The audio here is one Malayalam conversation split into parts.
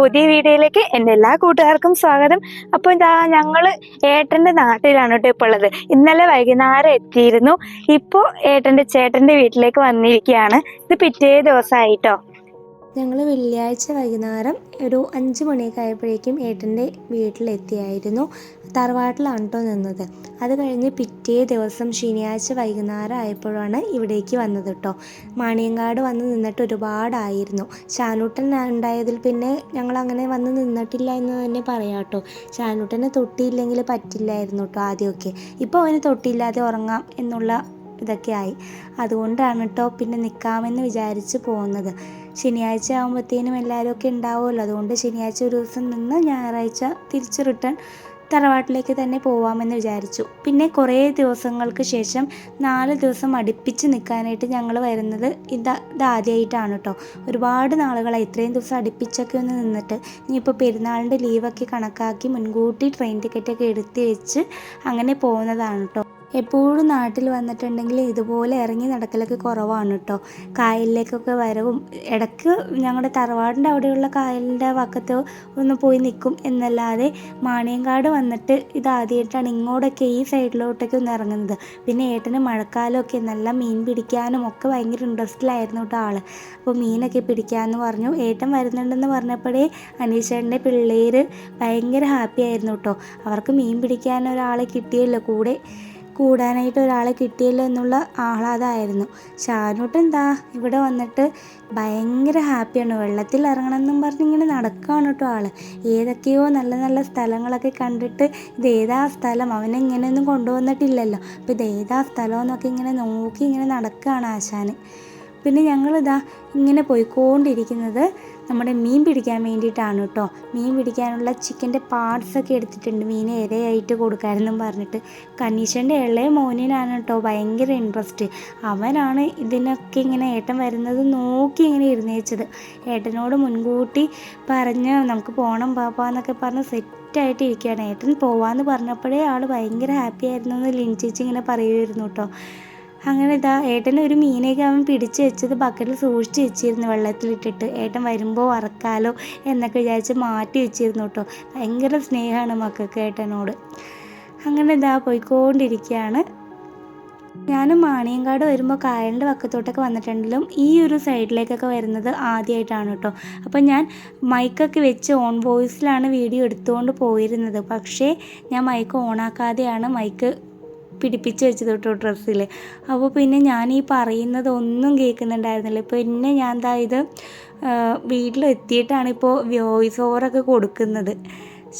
പുതിയ വീഡിയോയിലേക്ക് എന്റെ എല്ലാ കൂട്ടുകാർക്കും സ്വാഗതം. അപ്പോൾ ഇതാ ഞങ്ങൾ ഏട്ടന്റെ നാട്ടിലാണ് കേട്ടോ ഇപ്പോൾ ഉള്ളത്. ഇന്നലെ വൈകുന്നേരം എത്തിയിരുന്നു. ഇപ്പോൾ ഏട്ടന്റെ ചേട്ടന്റെ വീട്ടിലേക്ക് വന്നിരിക്കുകയാണ്. ഇത് പിറ്റേ ദിവസമായിട്ടോ? ഞങ്ങൾ വെള്ളിയാഴ്ച വൈകുന്നേരം ഒരു അഞ്ച് മണിയൊക്കെ ആയപ്പോഴേക്കും ഏട്ടന്റെ വീട്ടിലെത്തിയായിരുന്നു. തറവാട്ടിലാണ് കേട്ടോ നിന്നത്. അത് കഴിഞ്ഞ് പിറ്റേ ദിവസം ശനിയാഴ്ച വൈകുന്നേരം ആയപ്പോഴാണ് ഇവിടേക്ക് വന്നത് കേട്ടോ മാണിയങ്കാട് വന്ന് നിന്നിട്ട് ഒരുപാടായിരുന്നു. ചാനൂട്ടൻ ഉണ്ടായതിൽ പിന്നെ ഞങ്ങൾ അങ്ങനെ വന്ന് നിന്നിട്ടില്ല എന്ന് തന്നെ പറയാം കേട്ടോ ചാനൂട്ടനെ തൊട്ടിയില്ലെങ്കിൽ പറ്റില്ലായിരുന്നു കേട്ടോ ആദ്യമൊക്കെ. ഇപ്പോൾ അവന് തൊട്ടിയില്ലാതെ ഉറങ്ങാം എന്നുള്ള ഇതൊക്കെ ആയി. അതുകൊണ്ടാണ് കേട്ടോ പിന്നെ നിൽക്കാമെന്ന് വിചാരിച്ച് പോകുന്നത് ശനിയാഴ്ച ആകുമ്പോഴത്തേനും എല്ലാവരും ഒക്കെ ഉണ്ടാവുമല്ലോ. അതുകൊണ്ട് ശനിയാഴ്ച ഒരു ദിവസം നിന്ന് ഞായറാഴ്ച തിരിച്ച് റിട്ടേൺ തറവാട്ടിലേക്ക് തന്നെ പോവാമെന്ന് വിചാരിച്ചു. പിന്നെ കുറേ ദിവസങ്ങൾക്ക് ശേഷം നാല് ദിവസം അടുപ്പിച്ച് നിൽക്കാനായിട്ട് ഞങ്ങൾ വരുന്നത് ഇതാ ഇതാദ്യമായിട്ടാണ് കേട്ടോ. ഒരുപാട് നാളുകളായി ഇത്രയും ദിവസം അടുപ്പിച്ചൊക്കെ ഒന്ന് നിന്നിട്ട് ഇനിയിപ്പോൾ പെരുന്നാളിന്റെ ലീവൊക്കെ കണക്കാക്കി മുൻകൂട്ടി ട്രെയിൻ ടിക്കറ്റൊക്കെ എടുത്ത് വെച്ച് അങ്ങനെ പോകുന്നതാണ് കേട്ടോ. എപ്പോഴും നാട്ടിൽ വന്നിട്ടുണ്ടെങ്കിൽ ഇതുപോലെ ഇറങ്ങി നടക്കലൊക്കെ കുറവാണ് കേട്ടോ കായലിലേക്കൊക്കെ വരവും. ഇടയ്ക്ക് ഞങ്ങളുടെ തറവാടിന്റെ അവിടെയുള്ള കായലിന്റെ വക്കത്ത് ഒന്ന് പോയി നിൽക്കും എന്നല്ലാതെ മാണിയങ്കാട് വന്നിട്ട് ഇതാദ്യമായിട്ടാണ് ഇങ്ങോട്ടൊക്കെ ഈ സൈഡിലോട്ടൊക്കെ ഒന്ന് ഇറങ്ങുന്നത്. പിന്നെ ഏട്ടന് മഴക്കാലമൊക്കെ നല്ല മീൻ പിടിക്കാനും ഒക്കെ ഭയങ്കര ഇൻട്രസ്റ്റിലായിരുന്നു കേട്ടോ ആൾ അപ്പോൾ മീനൊക്കെ പിടിക്കാമെന്ന് പറഞ്ഞു. ഏട്ടൻ വരുന്നുണ്ടെന്ന് പറഞ്ഞപ്പോഴേ അനീഷേട്ടന്റെ പിള്ളേർ ഭയങ്കര ഹാപ്പി ആയിരുന്നു കേട്ടോ അവർക്ക് മീൻ പിടിക്കാൻ ഒരാളെ കിട്ടിയല്ലോ കൂടെ. കൂടാനായിട്ട് ഒരാളെ കിട്ടിയല്ലോ എന്നുള്ള ആഹ്ലാദമായിരുന്നു. ഷാനൂട്ട് എന്താ ഇവിടെ വന്നിട്ട് ഭയങ്കര ഹാപ്പിയാണ്. വെള്ളത്തിൽ ഇറങ്ങണം എന്നും പറഞ്ഞ് ഇങ്ങനെ നടക്കുകയാണ് കേട്ടോ ആൾ. ഏതൊക്കെയോ നല്ല നല്ല സ്ഥലങ്ങളൊക്കെ കണ്ടിട്ട് ഇത് ഏതാ സ്ഥലം? അവനെ ഇങ്ങനെയൊന്നും കൊണ്ടുവന്നിട്ടില്ലല്ലോ. അപ്പോൾ ഇത് ഏതാ സ്ഥലം എന്നൊക്കെ ഇങ്ങനെ നോക്കി ഇങ്ങനെ നടക്കുകയാണ് ആശാൻ പിന്നെ ഞങ്ങളിതാ ഇങ്ങനെ പോയിക്കൊണ്ടിരിക്കുന്നത്. നമ്മുടെ മീൻ പിടിക്കാൻ വേണ്ടിയിട്ടാണ് കേട്ടോ മീൻ പിടിക്കാനുള്ള ചിക്കന്റെ പാർട്സൊക്കെ എടുത്തിട്ടുണ്ട്. മീൻ ഇരയായിട്ട് കൊടുക്കാമെന്നും പറഞ്ഞിട്ട്. കനീഷന്റെ ഇളയ മോനിനാണ് കേട്ടോ ഭയങ്കര ഇൻട്രസ്റ്റ് അവനാണ് ഇതിനൊക്കെ ഇങ്ങനെ ഏട്ടൻ വരുന്നത് നോക്കി ഇങ്ങനെ ഇരുന്നേച്ചത് ഏട്ടനോട് മുൻകൂട്ടി പറഞ്ഞ് നമുക്ക് പോകണം പാപ്പാന്നൊക്കെ പറഞ്ഞ് സെറ്റായിട്ട് ഇരിക്കുകയാണ്. ഏട്ടൻ പോവാന്ന് പറഞ്ഞപ്പോഴേ ആൾ ഭയങ്കര ഹാപ്പി ആയിരുന്നു എന്ന് ലിൻ ചേച്ചി ഇങ്ങനെ പറയുമായിരുന്നു കേട്ടോ അങ്ങനെ ഇതാ ഏട്ടൻ ഒരു മീനൊക്കെ അവൻ പിടിച്ച് വെച്ചത് ബക്കറ്റിൽ സൂക്ഷിച്ച് വെച്ചിരുന്നു വെള്ളത്തിലിട്ടിട്ട്. ഏട്ടൻ വരുമ്പോൾ വറക്കാലോ എന്നൊക്കെ വിചാരിച്ച് മാറ്റി വെച്ചിരുന്നു കേട്ടോ. ഭയങ്കര സ്നേഹമാണ് മക്കൾക്ക് ഏട്ടനോട്. അങ്ങനെ ഇതാ പോയിക്കൊണ്ടിരിക്കുകയാണ്. ഞാനും മാണിയങ്കാട് വരുമ്പോൾ കായലിന്റെ വക്കത്തോട്ടൊക്കെ വന്നിട്ടുണ്ടെങ്കിലും ഈ ഒരു സൈഡിലേക്കൊക്കെ വരുന്നത് ആദ്യമായിട്ടാണ് കേട്ടോ. അപ്പോൾ ഞാൻ മൈക്കൊക്കെ വെച്ച് ഓൺ വോയിസിലാണ് വീഡിയോ എടുത്തുകൊണ്ട് പോയിരുന്നത്. പക്ഷേ ഞാൻ മൈക്ക് ഓണാക്കാതെയാണ് മൈക്ക് പിടിപ്പിച്ച് വെച്ചത് കേട്ടോ ഡ്രസ്സിൽ അപ്പോൾ പിന്നെ ഞാൻ ഈ പറയുന്നത് ഒന്നും കേൾക്കുന്നുണ്ടായിരുന്നില്ല. പിന്നെ ഞാൻ എന്താ ഇത് വീട്ടിലെത്തിയിട്ടാണ് ഇപ്പോൾ വോയിസ് ഓവറൊക്കെ കൊടുക്കുന്നത്.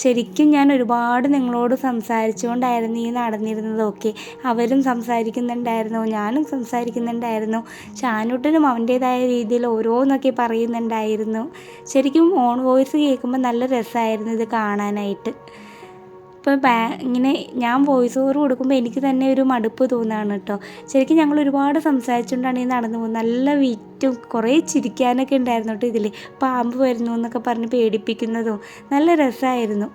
ശരിക്കും ഞാൻ ഒരുപാട് നിങ്ങളോട് സംസാരിച്ചുകൊണ്ടായിരുന്നു ഈ നടന്നിരുന്നതൊക്കെ അവരും സംസാരിക്കുന്നുണ്ടായിരുന്നു ഞാനും സംസാരിക്കുന്നുണ്ടായിരുന്നു. ഷാനൂട്ടനും അവന്റേതായ രീതിയിൽ ഓരോന്നൊക്കെ പറയുന്നുണ്ടായിരുന്നു. ശരിക്കും ഓൺ വോയിസ് കേൾക്കുമ്പോൾ നല്ല രസമായിരുന്നു ഇത് കാണാനായിട്ട്. ഇപ്പോൾ ബാ ഇങ്ങനെ ഞാൻ വോയിസ് ഓവർ കൊടുക്കുമ്പോൾ എനിക്ക് തന്നെ ഒരു മടുപ്പ് തോന്നുകയാണ് കേട്ടോ ശരിക്കും ഞങ്ങൾ ഒരുപാട് സംസാരിച്ചുകൊണ്ടാണ് ഈ നടന്നു പോകുന്നത്. നല്ല വിറ്റും കുറേ ചിരിക്കാനൊക്കെ ഉണ്ടായിരുന്നു കേട്ടോ ഇതിൽ പാമ്പ് വരുന്നു എന്നൊക്കെ പറഞ്ഞ് പേടിപ്പിക്കുന്നതും നല്ല രസമായിരുന്നു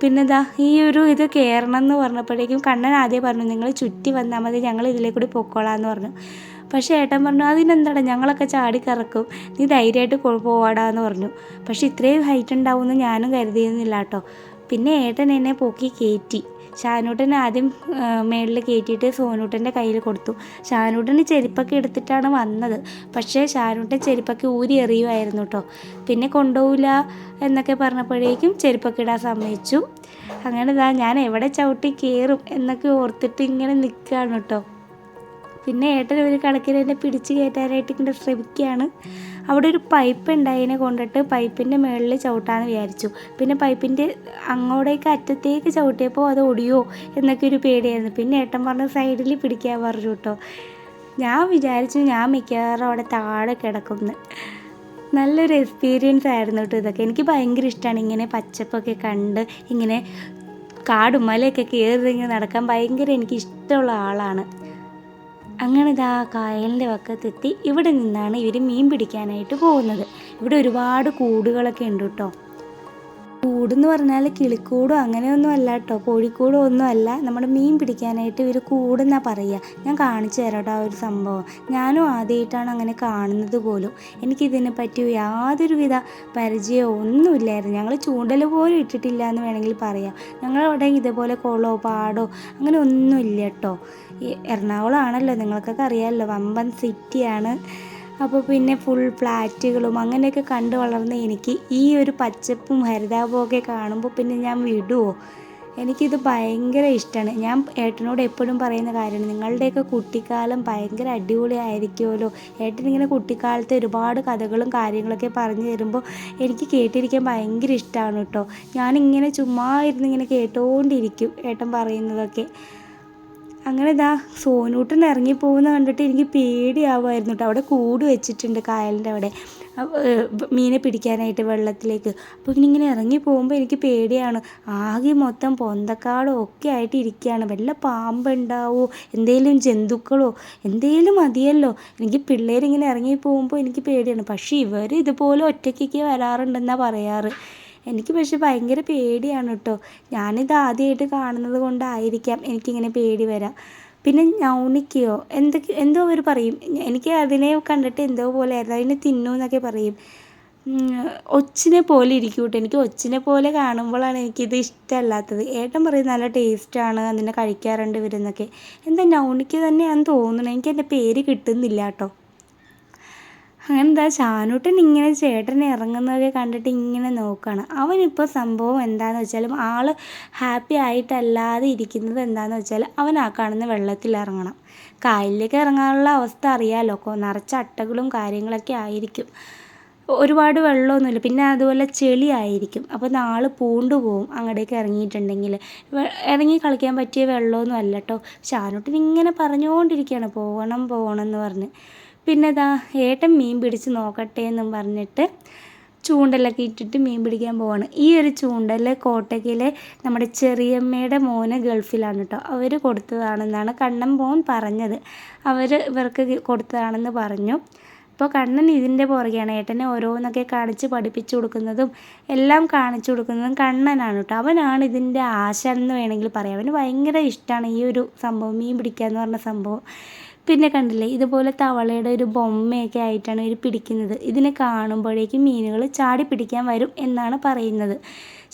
പിന്നെ ഇതാ ഈ ഒരു ഇത് കയറണം എന്ന് പറഞ്ഞപ്പോഴേക്കും കണ്ണൻ ആദ്യം പറഞ്ഞു നിങ്ങൾ ചുറ്റി വന്നാൽ മതി ഞങ്ങൾ ഇതിലേ കൂടി പൊക്കോളാം എന്ന് പറഞ്ഞു. പക്ഷേ ഏട്ടൻ പറഞ്ഞു അതിനെന്താണ് ഞങ്ങളൊക്കെ ചാടി കറക്കും. നീ ധൈര്യമായിട്ട് പോവാടാന്ന് പറഞ്ഞു. പക്ഷേ ഇത്രയും ഹൈറ്റ് ഉണ്ടാവുമെന്ന് ഞാനും കരുതിയിരുന്നില്ല കേട്ടോ പിന്നെ ഏട്ടൻ എന്നെ പൊക്കി കയറ്റി ഷാനൂട്ടൻ ആദ്യം മേളിൽ കയറ്റിയിട്ട് സോനൂട്ടന്റെ കയ്യിൽ കൊടുത്തു. ഷാനൂട്ടന് ചെരുപ്പൊക്കെ എടുത്തിട്ടാണ് വന്നത്. പക്ഷേ ഷാനൂട്ടൻ ചെരുപ്പൊക്കെ ഊരി എറിയുമായിരുന്നു കേട്ടോ. പിന്നെ കൊണ്ടുപോകില്ല എന്നൊക്കെ പറഞ്ഞപ്പോഴേക്കും ചെരുപ്പൊക്കെ ഇടാൻ സമ്മതിച്ചു. അങ്ങനെ ഇതാ ഞാൻ എവിടെ ചവിട്ടി കയറും എന്നൊക്കെ ഓർത്തിട്ട് ഇങ്ങനെ നിൽക്കുകയാണ് കേട്ടോ. പിന്നെ ഏട്ടൻ ഒരു കണക്കിന് എന്നെ പിടിച്ച് കയറ്റാനായിട്ട് ഇങ്ങനെ ശ്രമിക്കുകയാണ്. അവിടെ ഒരു പൈപ്പ് ഉണ്ടായതിനെ കൊണ്ടിട്ട് പൈപ്പിന്റെ മുകളിൽ ചവിട്ടാന്ന് വിചാരിച്ചു. പിന്നെ പൈപ്പിന്റെ അങ്ങോട്ടേക്ക് അറ്റത്തേക്ക് ചവിട്ടിയപ്പോൾ അത് ഒടിയോ എന്നൊക്കെ ഒരു പേടിയായിരുന്നു. പിന്നെ ഏട്ടൻ പറഞ്ഞ സൈഡിൽ പിടിക്കാൻ പറഞ്ഞു കേട്ടോ ഞാൻ വിചാരിച്ചു ഞാൻ മിക്കവാറും അവിടെ താഴെ കിടക്കുമെന്ന് നല്ലൊരു എക്സ്പീരിയൻസ് ആയിരുന്നു കേട്ടോ ഇതൊക്കെ. എനിക്ക് ഭയങ്കര ഇഷ്ടമാണ് ഇങ്ങനെ പച്ചപ്പൊക്കെ കണ്ട് ഇങ്ങനെ കാടും മലയൊക്കെ കയറി നടക്കാൻ. ഭയങ്കര എനിക്ക് ഇഷ്ടമുള്ള ആളാണ്. അങ്ങനെ ഇതാ കായലിന്റെ വക്കത്തെത്തി ഇവിടെ നിന്നാണ് ഇവർ മീൻ പിടിക്കാനായിട്ട് പോകുന്നത്. ഇവിടെ ഒരുപാട് കൂടുകളൊക്കെ ഉണ്ട് കേട്ടോ. കൂടെന്ന് പറഞ്ഞാൽ കിളിക്കൂടോ അങ്ങനെയൊന്നും അല്ല കേട്ടോ കോഴിക്കൂടോ ഒന്നും അല്ല. നമ്മുടെ മീൻ പിടിക്കാനായിട്ട് ഇവർ കൂടെന്നാ പറയുക ഞാൻ കാണിച്ചു തരാം കേട്ടോ ആ ഒരു സംഭവം. ഞാനും ആദ്യമായിട്ടാണ് അങ്ങനെ കാണുന്നത് പോലും. എനിക്കിതിനെ പറ്റി യാതൊരുവിധ പരിചയമോ ഒന്നുമില്ലായിരുന്നു. ഞങ്ങൾ ചൂണ്ടൽ പോലും ഇട്ടിട്ടില്ല എന്ന് വേണമെങ്കിൽ പറയാം. ഞങ്ങളവിടെ ഇതേപോലെ കുളമോ പാടോ അങ്ങനെ ഒന്നുമില്ല കേട്ടോ ഈ എറണാകുളം ആണല്ലോ. നിങ്ങൾക്കൊക്കെ അറിയാമല്ലോ വമ്പൻ സിറ്റിയാണ്. അപ്പോൾ പിന്നെ ഫുൾ ഫ്ലാറ്റുകളും അങ്ങനെയൊക്കെ കണ്ടു വളർന്ന എനിക്ക് ഈ ഒരു പച്ചപ്പും ഹരിതാപവും ഒക്കെ കാണുമ്പോൾ പിന്നെ ഞാൻ വിടുമോ എനിക്കിത് ഭയങ്കര ഇഷ്ടമാണ് ഞാൻ ഏട്ടനോട് എപ്പോഴും പറയുന്ന കാര്യമാണ് നിങ്ങളുടെയൊക്കെ കുട്ടിക്കാലം ഭയങ്കര അടിപൊളിയായിരിക്കുമല്ലോ ഏട്ടൻ ഇങ്ങനെ കുട്ടിക്കാലത്തെ ഒരുപാട് കഥകളും കാര്യങ്ങളൊക്കെ പറഞ്ഞു തരുമ്പോൾ എനിക്ക് കേട്ടിരിക്കാൻ ഭയങ്കര ഇഷ്ടമാണ് കേട്ടോ. ഞാനിങ്ങനെ ചുമ്മാ ഇരുന്ന് ഇങ്ങനെ കേട്ടുകൊണ്ടിരിക്കും ഏട്ടൻ പറയുന്നതൊക്കെ. അങ്ങനെ ഇതാ സോനൂട്ടൻ ഇറങ്ങി പോകുന്ന കണ്ടിട്ട് എനിക്ക് പേടിയാവുമായിരുന്നു കേട്ടോ. അവിടെ കൂട് വെച്ചിട്ടുണ്ട് കായലിന്റെ അവിടെ. മീനെ പിടിക്കാനായിട്ട് വെള്ളത്തിലേക്ക്. അപ്പോൾ ഇങ്ങനെ ഇറങ്ങി പോകുമ്പോൾ എനിക്ക് പേടിയാണ്. ആകെ മൊത്തം പൊന്തക്കാടും ഒക്കെ ആയിട്ട് ഇരിക്കുകയാണ്. വല്ല പാമ്പുണ്ടാവോ? എന്തെങ്കിലും ജന്തുക്കളോ? എന്തെങ്കിലും മതിയല്ലോ. എനിക്ക് പിള്ളേരിങ്ങനെ ഇറങ്ങി പോകുമ്പോൾ എനിക്ക് പേടിയാണ്. പക്ഷേ ഇവർ ഇതുപോലെ ഒറ്റയ്ക്കൊക്കെ വരാറുണ്ടെന്നാണ് പറയാറ്. എനിക്ക് പക്ഷെ ഭയങ്കര പേടിയാണ് കേട്ടോ. ഞാനിത് ആദ്യമായിട്ട് കാണുന്നത് കൊണ്ടായിരിക്കാം എനിക്കിങ്ങനെ പേടി വരാം. പിന്നെ ഞൗണിക്കയോ? എന്തൊക്കെ എന്തോ അവർ പറയും. എനിക്ക് അതിനെ കണ്ടിട്ട് എന്തോ പോലെ ആയിരുന്നു അതിനെ തിന്നു എന്നൊക്കെ പറയും. ഒച്ചിനെ പോലെ ഇരിക്കും കേട്ടോ. എനിക്ക് ഒച്ചിനെ പോലെ കാണുമ്പോഴാണ് എനിക്കിത് ഇഷ്ടമല്ലാത്തത്. ഏട്ടൻ പറയും നല്ല ടേസ്റ്റാണ് അതിനെ കഴിക്കാറുണ്ട് ഇവരെന്നൊക്കെ. എന്താ നൗണിക്ക് തന്നെയാണെന്ന് തോന്നുന്നു. എനിക്ക് എന്റെ പേര് കിട്ടുന്നില്ല കേട്ടോ. അങ്ങനെ എന്താ ചാനൂട്ടൻ ഇങ്ങനെ ചേട്ടൻ ഇറങ്ങുന്നതൊക്കെ കണ്ടിട്ട് ഇങ്ങനെ നോക്കുകയാണ് അവനിപ്പോൾ സംഭവം എന്താണെന്ന് വെച്ചാൽ ആൾ ഹാപ്പി ആയിട്ടല്ലാതെ ഇരിക്കുന്നത് എന്താണെന്ന് വെച്ചാൽ അവൻ ആ കാണുന്ന വെള്ളത്തിൽ ഇറങ്ങണം. കായലിലേക്ക് ഇറങ്ങാനുള്ള അവസ്ഥ അറിയാമല്ലോ നിറച്ച അട്ടകളും കാര്യങ്ങളൊക്കെ ആയിരിക്കും. ഒരുപാട് വെള്ളമൊന്നുമില്ല. പിന്നെ അതുപോലെ ചെളി ആയിരിക്കും. അപ്പോൾ നാൾ പൂണ്ടു പോവും അങ്ങോട്ടേക്ക് ഇറങ്ങിയിട്ടുണ്ടെങ്കിൽ ഇറങ്ങി കളിക്കാൻ പറ്റിയ വെള്ളമൊന്നും അല്ല കേട്ടോ ചാനൂട്ടിന് ഇങ്ങനെ പറഞ്ഞുകൊണ്ടിരിക്കുകയാണ് പോകണം പോകണം എന്ന് പറഞ്ഞ്. പിന്നെ ദാ ഏട്ടൻ മീൻ പിടിച്ച് നോക്കട്ടെ എന്നും പറഞ്ഞിട്ട് ചൂണ്ടലൊക്കെ ഇട്ടിട്ട് മീൻ പിടിക്കാൻ പോവാണ്. ഈ ഒരു ചൂണ്ടൽ കോട്ടയ്ക്കിലെ നമ്മുടെ ചെറിയമ്മയുടെ മോന് ഗൾഫിലാണ് കേട്ടോ അവർ കൊടുത്തതാണെന്നാണ് കണ്ണൻ മോൻ പറഞ്ഞത്. അവർ ഇവർക്ക് കൊടുത്തതാണെന്ന് പറഞ്ഞു. അപ്പോൾ കണ്ണൻ ഇതിന്റെ പുറകെയാണ്. ഏട്ടനെ ഓരോന്നൊക്കെ കാണിച്ച് പഠിപ്പിച്ചു കൊടുക്കുന്നതും എല്ലാം കാണിച്ചു കൊടുക്കുന്നതും കണ്ണനാണ് കേട്ടോ അവനാണ് ഇതിന്റെ ആശ എന്ന് വേണമെങ്കിൽ പറയാം. അവന് ഭയങ്കര ഇഷ്ടമാണ് ഈ ഒരു സംഭവം മീൻ പിടിക്കുക എന്ന് പറഞ്ഞ സംഭവം. പിന്നെ കണ്ടില്ലേ ഇതുപോലെ തവളയുടെ ഒരു ബൊമ്മയൊക്കെ ആയിട്ടാണ് ഇവർ പിടിക്കുന്നത്. ഇതിനെ കാണുമ്പോഴേക്കും മീനുകൾ ചാടി പിടിക്കാൻ വരും എന്നാണ് പറയുന്നത്.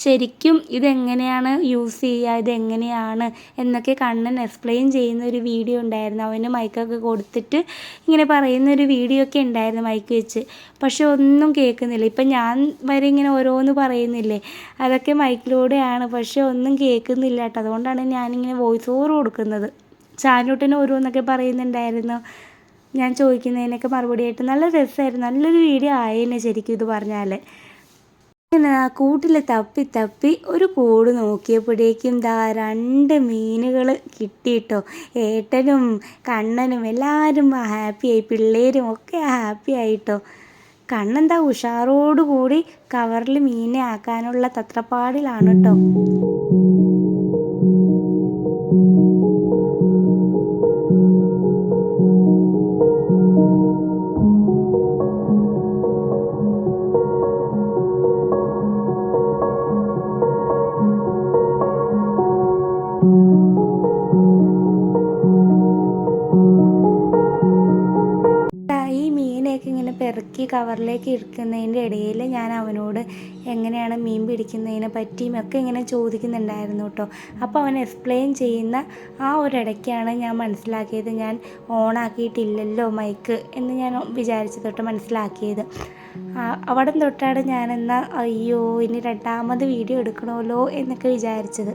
ശരിക്കും ഇതെങ്ങനെയാണ് യൂസ് ചെയ്യുക ഇതെങ്ങനെയാണ് എന്നൊക്കെ കണ്ണൻ എക്സ്പ്ലെയിൻ ചെയ്യുന്ന ഒരു വീഡിയോ ഉണ്ടായിരുന്നു. അവന് മൈക്കൊക്കെ കൊടുത്തിട്ട് ഇങ്ങനെ പറയുന്ന ഒരു വീഡിയോ ഒക്കെ ഉണ്ടായിരുന്നു മൈക്ക് വെച്ച്. പക്ഷെ ഒന്നും കേൾക്കുന്നില്ല. ഇപ്പം ഞാൻ വരെ ഇങ്ങനെ ഓരോന്ന് പറയുന്നില്ലേ അതൊക്കെ മൈക്കിലൂടെയാണ് പക്ഷെ ഒന്നും കേൾക്കുന്നില്ല കേട്ടോ. അതുകൊണ്ടാണ് ഞാനിങ്ങനെ വോയിസ് ഓവർ കൊടുക്കുന്നത്. ചാനൂട്ടിന് ഓരോന്നൊക്കെ പറയുന്നുണ്ടായിരുന്നു. ഞാൻ ചോദിക്കുന്നതിനൊക്കെ മറുപടിയായിട്ട് നല്ല രസമായിരുന്നു. നല്ലൊരു വീഡിയോ ആയേനെ ശരിക്കും ഇത് പറഞ്ഞാൽ അങ്ങനെ ആ കൂട്ടിൽ തപ്പി തപ്പി ഒരു കൂട് നോക്കിയപ്പോഴേക്കും ദാ രണ്ട് മീനുകൾ കിട്ടിയിട്ടോ. ഏട്ടനും കണ്ണനും എല്ലാവരും ഹാപ്പിയായി പിള്ളേരും ഒക്കെ ഹാപ്പി ആയിട്ടോ. കണ്ണെന്താ ഉഷാറോടുകൂടി കവറിൽ മീനെ ആക്കാനുള്ള തത്രപ്പാടിലാണ് കേട്ടോ പെറുക്കി കവറിലേക്ക് ഇരിക്കുന്നതിന്റെ ഇടയിൽ ഞാൻ അവനോട് എങ്ങനെയാണ് മീൻ പിടിക്കുന്നതിനെ പറ്റിയും ഒക്കെ ഇങ്ങനെ ചോദിക്കുന്നുണ്ടായിരുന്നു കേട്ടോ. അപ്പോൾ അവൻ എക്സ്പ്ലെയിൻ ചെയ്യുന്ന ആ ഒരിടയ്ക്കാണ് ഞാൻ മനസ്സിലാക്കിയത്. ഞാൻ ഓണാക്കിയിട്ടില്ലല്ലോ മൈക്ക് എന്ന് ഞാൻ വിചാരിച്ചത് തൊട്ട് മനസ്സിലാക്കിയത്. അവിടെ തൊട്ടാണ് ഞാൻ എന്നാൽ അയ്യോ ഇനി രണ്ടാമത് വീഡിയോ എടുക്കണമല്ലോ എന്നൊക്കെ വിചാരിച്ചത്.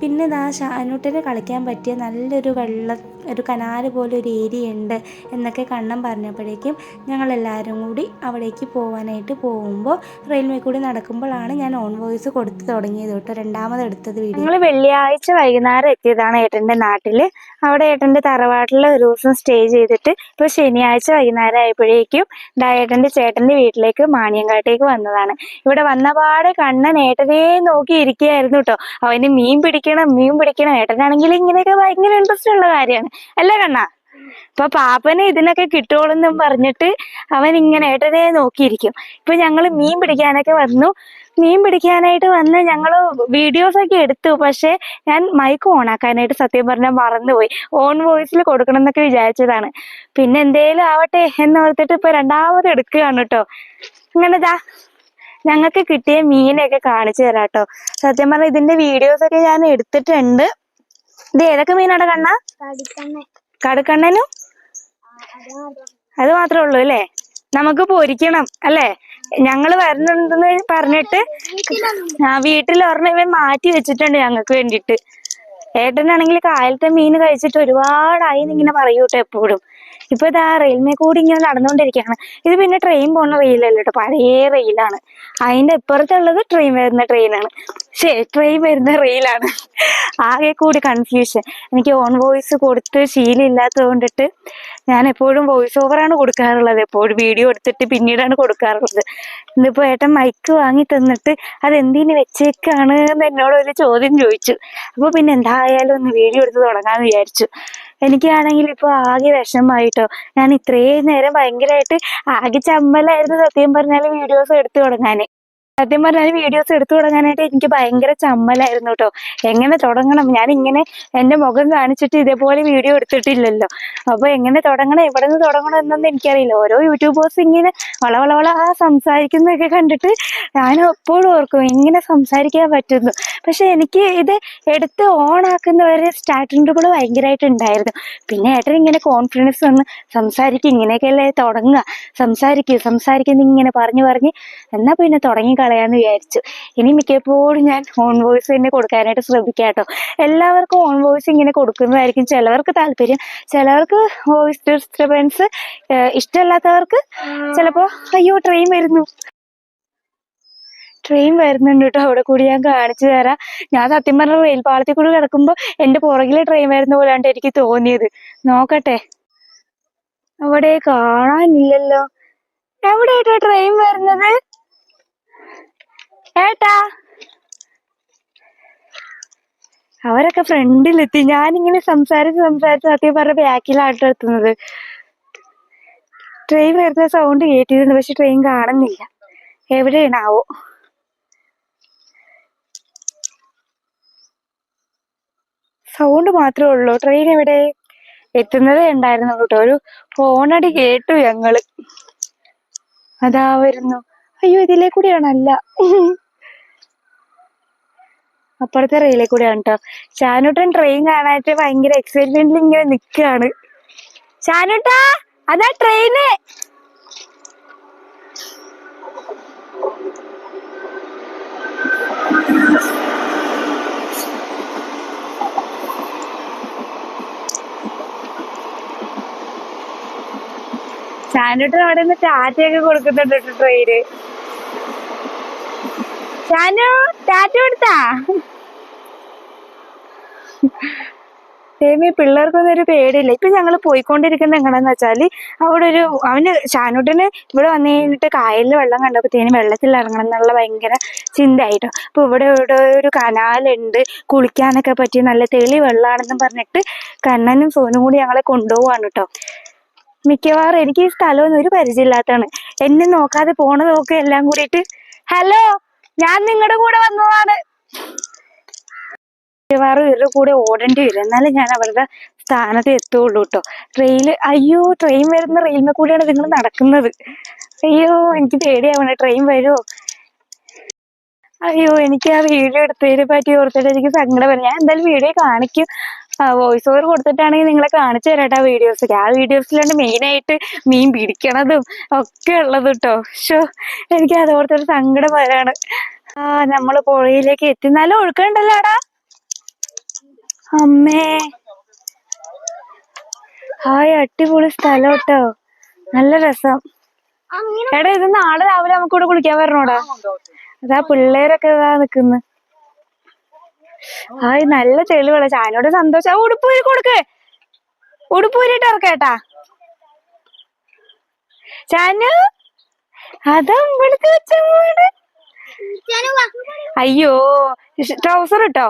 പിന്നെ ഇതാ ഷാനൂട്ടിന് കളിക്കാൻ പറ്റിയ നല്ലൊരു വെള്ള ഒരു കനാല് പോലെ ഒരു ഏരിയ ഉണ്ട് എന്നൊക്കെ കണ്ണൻ പറഞ്ഞപ്പോഴേക്കും ഞങ്ങളെല്ലാവരും കൂടി അവിടേക്ക് പോകാനായിട്ട് പോകുമ്പോൾ റെയിൽവേ കൂടി നടക്കുമ്പോഴാണ് ഞാൻ ഓൺ വോയിസ് കൊടുത്ത് തുടങ്ങിയത് കേട്ടോ രണ്ടാമത് എടുത്തത് വീഡിയോ. ഞങ്ങൾ വെള്ളിയാഴ്ച വൈകുന്നേരം എത്തിയതാണ് ഏട്ടന്റെ നാട്ടിൽ അവിടെ ഏട്ടന്റെ തറവാട്ടിൽ ഒരു ദിവസം സ്റ്റേ ചെയ്തിട്ട് ഇപ്പോൾ ശനിയാഴ്ച വൈകുന്നേരം ആയപ്പോഴേക്കും ഡയേട്ടന്റെ ചേട്ടന്റെ വീട്ടിലേക്ക് മാണിയങ്കാട്ടേക്ക് വന്നതാണ്. ഇവിടെ വന്നപാടെ കണ്ണൻ ഏട്ടനെ നോക്കി ഇരിക്കുകയായിരുന്നു കേട്ടോ. അവന് മീൻ പിടിക്കണം മീൻ പിടിക്കണം. ഏട്ടനാണെങ്കിൽ ഇങ്ങനെയൊക്കെ ഭയങ്കര ഇൻട്രസ്റ്റ് ഉള്ള കാര്യമാണ്. അല്ലേ കണ്ണ അപ്പൊ പാപ്പന് ഇതിനൊക്കെ കിട്ടുള്ളൂന്നും പറഞ്ഞിട്ട് അവൻ ഇങ്ങനെ ഏട്ടനെ നോക്കിയിരിക്കും. ഇപ്പൊ ഞങ്ങൾ മീൻ പിടിക്കാനൊക്കെ വന്നു. മീൻ പിടിക്കാനായിട്ട് വന്ന് ഞങ്ങൾ വീഡിയോസ് ഒക്കെ എടുത്തു. പക്ഷെ ഞാൻ മൈക്ക് ഓൺ ആക്കാനായിട്ട് സത്യം പറഞ്ഞാൽ മറന്നുപോയി. ഓൺ വോയിസിൽ കൊടുക്കണം എന്നൊക്കെ വിചാരിച്ചതാണ്. പിന്നെ എന്തേലും ആവട്ടെ എന്ന് ഓർത്തിട്ട് ഇപ്പൊ രണ്ടാമത് എടുക്കുകയാണ് കേട്ടോ അങ്ങനെ ഞങ്ങൾക്ക് കിട്ടിയ മീനൊക്കെ കാണിച്ചു തരാം കേട്ടോ സത്യം പറഞ്ഞാൽ ഇതിന്റെ വീഡിയോസ് ഒക്കെ ഞാൻ എടുത്തിട്ടുണ്ട്. ഇത് ഏതൊക്കെ മീനാടാ കണ്ണ? കടുക്കണ്ണനും? അത് മാത്രമേ ഉള്ളൂ അല്ലേ? നമുക്ക് പൊരിക്കണം അല്ലേ? ഞങ്ങൾ വരുന്നുണ്ടെന്ന് പറഞ്ഞിട്ട് ആ വീട്ടിൽ ഒരെണ്ണം ഇവൻ മാറ്റി വെച്ചിട്ടുണ്ട് ഞങ്ങൾക്ക് വേണ്ടിട്ട് ഏട്ടനാണെങ്കിൽ കായലത്തെ മീൻ കഴിച്ചിട്ട് ഒരുപാടായി ഇങ്ങനെ പറയൂട്ടോ എപ്പോഴും. ഇപ്പൊ ഇതാ റെയിൽമേ കൂടി ഇങ്ങനെ നടന്നുകൊണ്ടിരിക്കുകയാണ് ഇത് പിന്നെ ട്രെയിൻ പോണ റെയിലല്ല കേട്ടോ പഴയ റെയിലാണ്. അതിന്റെ ഇപ്പുറത്തുള്ളത് ട്രെയിൻ വരുന്ന ട്രെയിനാണ് ശേ ട്രെയിൻ വരുന്ന റെയിലാണ്. ആകെ കൂടി കൺഫ്യൂഷൻ എനിക്ക് ഓൺ വോയിസ് കൊടുത്ത് ശീലമില്ലാത്തത് കൊണ്ടിട്ട് ഞാൻ എപ്പോഴും വോയിസ് ഓവറാണ് കൊടുക്കാറുള്ളത്. എപ്പോഴും വീഡിയോ എടുത്തിട്ട് പിന്നീടാണ് കൊടുക്കാറുള്ളത്. ഇന്നിപ്പോ ഏട്ടൻ മൈക്ക് വാങ്ങി തന്നിട്ട് അത് എന്തിനു വെച്ചേക്കാണ് എന്ന് എന്നോട് ഒരു ചോദ്യം ചോദിച്ചു. അപ്പൊ പിന്നെ എന്തായാലും ഒന്ന് വീഡിയോ എടുത്ത് തുടങ്ങാന്ന് വിചാരിച്ചു. എനിക്കാണെങ്കിൽ ഇപ്പൊ ആകെ വിഷമമായിട്ടോ ഞാൻ ഇത്രയും നേരം ഭയങ്കരമായിട്ട് ആകെ ചമ്മലായിരുന്നു സത്യം പറഞ്ഞാൽ വീഡിയോസ് എടുത്തു തുടങ്ങാന്. സത്യം പറഞ്ഞാൽ വീഡിയോസ് എടുത്തു തുടങ്ങാനായിട്ട് എനിക്ക് ഭയങ്കര ചമ്മലായിരുന്നു കേട്ടോ എങ്ങനെ തുടങ്ങണം? ഞാൻ ഇങ്ങനെ എന്റെ മുഖം കാണിച്ചിട്ട് ഇതേപോലെ വീഡിയോ എടുത്തിട്ടില്ലല്ലോ. അപ്പോൾ എങ്ങനെ തുടങ്ങണം? എവിടെ നിന്ന് തുടങ്ങണം എന്നൊന്നും എനിക്കറിയില്ല. ഓരോ യൂട്യൂബേഴ്സ് ഇങ്ങനെ വളവളവള ആ സംസാരിക്കുന്നതൊക്കെ കണ്ടിട്ട് ഞാൻ എപ്പോഴും ഓർക്കും ഇങ്ങനെ സംസാരിക്കാൻ പറ്റുന്നു. പക്ഷെ എനിക്ക് ഇത് എടുത്ത് ഓൺ ആക്കുന്നവരെ സ്റ്റാറ്റിന്റെ കൂടെ ഭയങ്കരമായിട്ട് ഉണ്ടായിരുന്നു. പിന്നെ ഏട്ടൻ ഇങ്ങനെ കോൺഫിഡൻസ് വന്ന് സംസാരിക്കും ഇങ്ങനെയൊക്കെയല്ലേ തുടങ്ങുക. സംസാരിക്കും സംസാരിക്കുന്ന ഇങ്ങനെ പറഞ്ഞു പറഞ്ഞ് എന്നാ പിന്നെ തുടങ്ങി കളയാന്ന് വിചാരിച്ചു. ഇനി മിക്കപ്പോഴും ഞാൻ ഓൺ വോയിസ് തന്നെ കൊടുക്കാനായിട്ട് ശ്രമിക്കാം കേട്ടോ എല്ലാവർക്കും ഓൺ വോയിസ് ഇങ്ങനെ കൊടുക്കുന്നതായിരിക്കും ചിലവർക്ക് താല്പര്യം. ചിലവർക്ക് വോയിസ് ഡിസ്റ്റർബൻസ് ഇഷ്ടമല്ലാത്തവർക്ക് ചിലപ്പോ അയ്യോ ട്രെയിൻ വരുന്നു. ട്രെയിൻ വരുന്നുണ്ട് കേട്ടോ. അവിടെ കൂടി ഞാൻ കാണിച്ചു തരാം. ഞാൻ സത്യം പറഞ്ഞ റെയിൽ പാളത്തിൽ കൂടി കിടക്കുമ്പോ എന്റെ പുറകിലെ ട്രെയിൻ വരുന്ന പോലെയാണ് എനിക്ക് തോന്നിയത്. നോക്കട്ടെ. അവിടെ കാണാനില്ലല്ലോ. എവിടെയായിട്ടാ ട്രെയിൻ വരുന്നത്? ഏട്ടാ. അവരൊക്കെ ഫ്രണ്ടിലെത്തി. ഞാനിങ്ങനെ സംസാരിച്ച് സംസാരിച്ച് സത്യം പറഞ്ഞ ബാക്കിലാട്ടോ എത്തുന്നത്. ട്രെയിൻ വരുന്ന സൗണ്ട് കേട്ടിരുന്നു പക്ഷെ ട്രെയിൻ കാണുന്നില്ല. എവിടെയാണാവോ. സൗണ്ട് മാത്രമേ ഉള്ളൂ. ട്രെയിൻ എവിടെ എത്തുന്നതേ ഉണ്ടായിരുന്നുള്ളൂ കേട്ടോ ഒരു ഫോണടി കേട്ടു ഞങ്ങൾ. അതാ വരുന്നു. അയ്യോ ഇതിലേ കൂടിയാണല്ല. അപ്പുറത്തെ റെയിലേ കൂടെയാണ് കേട്ടോ ഷാനൂട്ടൻ ട്രെയിൻ കാണാനായിട്ട് ഭയങ്കര എക്സൈറ്റ്മെന്റിൽ ഇങ്ങനെ നിൽക്കുകയാണ് ഷാനൂട്ടാ അതാ ട്രെയിന് ചാനൂട്ടൻ അവിടെ നിന്ന് ടാറ്റയൊക്കെ കൊടുക്കുന്നുണ്ട് ട്രെയിന് ഷാനു ടാറ്റ കൊടുത്താ? ദൈവമേ പിള്ളേർക്കൊന്നും ഒരു പേടിയില്ല. ഇപ്പൊ ഞങ്ങൾ പോയിക്കൊണ്ടിരിക്കുന്ന എങ്ങനെയാന്ന് വെച്ചാൽ അവിടെ ഒരു അവന് ഷാനൂട്ടിന് ഇവിടെ വന്നു കഴിഞ്ഞിട്ട് കായലിൽ വെള്ളം കണ്ടപ്പോഴത്തേനും വെള്ളത്തിൽ ഇറങ്ങണം എന്നുള്ള ഭയങ്കര ചിന്തയായിട്ടോ. അപ്പൊ ഇവിടെ ഇവിടെ ഒരു കനാലുണ്ട്. കുളിക്കാനൊക്കെ പറ്റിയ നല്ല തെളി വെള്ളമാണെന്നും പറഞ്ഞിട്ട് കണ്ണനും സോനും കൂടി ഞങ്ങളെ കൊണ്ടുപോവാണ് കേട്ടോ മിക്കവാറും എനിക്ക് ഈ സ്ഥലമൊന്നും ഒരു പരിചയമില്ലാത്തതാണ്. എന്നെ നോക്കാതെ പോണ നോക്കുക എല്ലാം കൂടിയിട്ട് ഹലോ ഞാൻ നിങ്ങളുടെ കൂടെ വന്നതാണ്. ഇവരുടെ കൂടെ ഓടേണ്ടി വരും. എന്നാലും ഞാൻ അവരുടെ സ്ഥാനത്ത് എത്തുള്ളൂ കേട്ടോ ട്രെയിൻ അയ്യോ ട്രെയിൻ വരുന്ന റെയിൽമേ കൂടെയാണ് നിങ്ങൾ നടക്കുന്നത്. അയ്യോ എനിക്ക് പേടിയാവണേ. ട്രെയിൻ വരുമോ അയ്യോ എനിക്ക് ആ വീഡിയോ എടുത്തതിനെ പറ്റി ഓർത്തിട്ട് എനിക്ക് സങ്കടം വരും. ഞാൻ എന്തായാലും വീഡിയോ കാണിക്കും. വോയിസ് ഓവർ കൊടുത്തിട്ടാണെങ്കിൽ നിങ്ങളെ കാണിച്ചു തരാട്ടോ ആ വീഡിയോസ് ആ വീഡിയോസിലാണ് മെയിൻ ആയിട്ട് മീൻ പിടിക്കണതും ഒക്കെ ഉള്ളത് കേട്ടോ ഷോ എനിക്ക് അതോർത്തൊരു സങ്കടം വരാണ്. ആ നമ്മൾ പുഴയിലേക്ക് എത്തി. നല്ല ഒഴുക്കണ്ടല്ലോടാ അമ്മേ. ഹായ് അടിപൊളി സ്ഥലം കേട്ടോ നല്ല രസം. എടാ ഇത് നാളെ രാവിലെ നമുക്ക് ഇവിടെ കുളിക്കാൻ വരണോടാ? അതാ പിള്ളേരൊക്കെ ഇതാ നിക്കുന്നു. ആയി നല്ല തെളിവുള്ള ചാനോട് സന്തോഷം. ഉടുപ്പൂരി കൊടുക്ക്. ഉടുപ്പൂരിട്ട് ഇറക്കേട്ടാ. ചാനു അതാ ഇവിടുത്തെ വെച്ചങ്ങോട് അയ്യോ ട്രൗസർ ഇട്ടോ?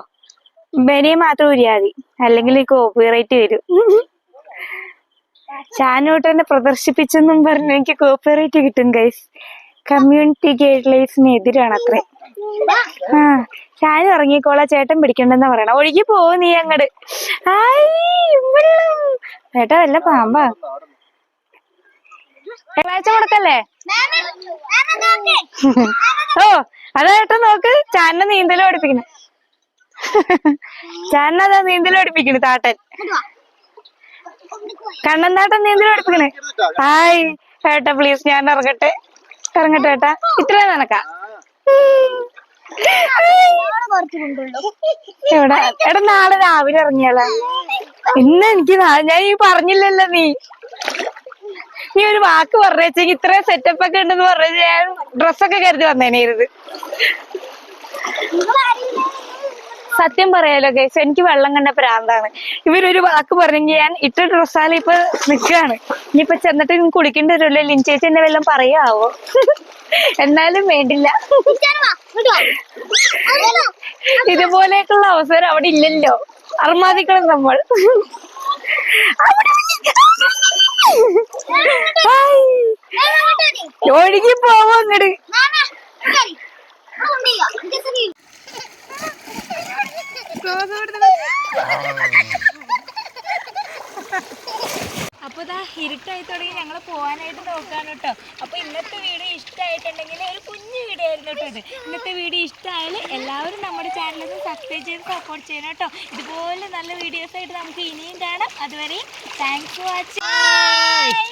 ബനിയെ മാത്രം ഉരിയാതി അല്ലെങ്കിൽ കോപ്പിറൈറ്റ് വരും. ചാനൂട്ടനെ പ്രദർശിപ്പിച്ചെന്നും പറഞ്ഞു എനിക്ക് കോപ്പിറൈറ്റ് കിട്ടും ഗൈസ് കമ്മ്യൂണിറ്റി ഗൈഡ് ലൈൻസിന് എതിരാണ് അത്രേ. ആ ഞാൻ ഇറങ്ങിക്കോളാ ചേട്ടൻ പിടിക്കണ്ടെന്നാ പറയണ. ഒഴുകി പോവും നീ അങ്ങട്. ചേട്ടാ വല്ല പാമ്പാ. കാഴ്ച കൊടുക്കല്ലേ ഓ അതാ ചേട്ടൻ നോക്ക്. ചാനനെ നീന്തൽ പഠിപ്പിക്കണ. ചാനനതാ നീന്തൽ പഠിപ്പിക്കണ താട്ടൻ. കണ്ണൻ താട്ടൻ നീന്തൽ പഠിപ്പിക്കണേ. ഹായ് ചേട്ടാ പ്ലീസ് ഞാൻ ഇറങ്ങട്ടെ. ഇറങ്ങട്ടെ ഏട്ടാ. ഇത്ര നനക്കാ. എവിടെ? എടാ നാളെ രാവിലെ ഇറങ്ങിയാലോ? ഇന്ന് എനിക്ക് ഞാൻ ഈ പറഞ്ഞില്ലല്ലോ നീ. നീ ഒരു വാക്ക് പറഞ്ഞേച്ചെങ്കിൽ ഇത്രയും സെറ്റപ്പ് ഒക്കെ ഉണ്ടെന്ന് പറഞ്ഞു ഞാൻ ഡ്രസ്സൊക്കെ കരുതി വന്നേനായിരുന്നു സത്യം പറയാലോ ഗൈസ് എനിക്ക് വെള്ളം കണ്ട പ്രാന്താണ്. ഇവരൊരു വാക്ക് പറഞ്ഞെങ്കിൽ ഞാൻ ഇട്ട ഡ്രസ്സാല ഇപ്പൊ നിൽക്കുകയാണ് ഇനിയിപ്പൊ ചെന്നിട്ട് കുളിക്കേണ്ടി വരുമല്ലോ? ലിൻ ചേച്ചി എന്നെ വല്ലതും പറയാവോ? എന്നാലും വേണ്ടില്ല. ഇതുപോലെയൊക്കെയുള്ള അവസരം അവിടെ ഇല്ലല്ലോ. അർമാദിക്കണം നമ്മൾ. ഒഴുകി പോവോ അങ്ങട്. അപ്പൊ ഇതാ ഇരുട്ടായി തുടങ്ങി ഞങ്ങൾ പോകാനായിട്ട് നോക്കാണ് കേട്ടോ. അപ്പൊ ഇന്നത്തെ വീഡിയോ ഇഷ്ടമായിട്ടുണ്ടെങ്കിൽ ഒരു കുഞ്ഞു വീഡിയോ ആയിരുന്നു കേട്ടോ ഇത്. ഇന്നത്തെ വീഡിയോ ഇഷ്ടമായാൽ എല്ലാവരും നമ്മുടെ ചാനലൊന്ന് സബ്സ്ക്രൈബ് ചെയ്ത് സപ്പോർട്ട് ചെയ്യണം കേട്ടോ. ഇതുപോലെ നല്ല വീഡിയോസ് ആയിട്ട് നമുക്ക് ഇനിയും കാണാം. അതുവരെയും താങ്ക്സ് ഫോർ വാച്ചിങ്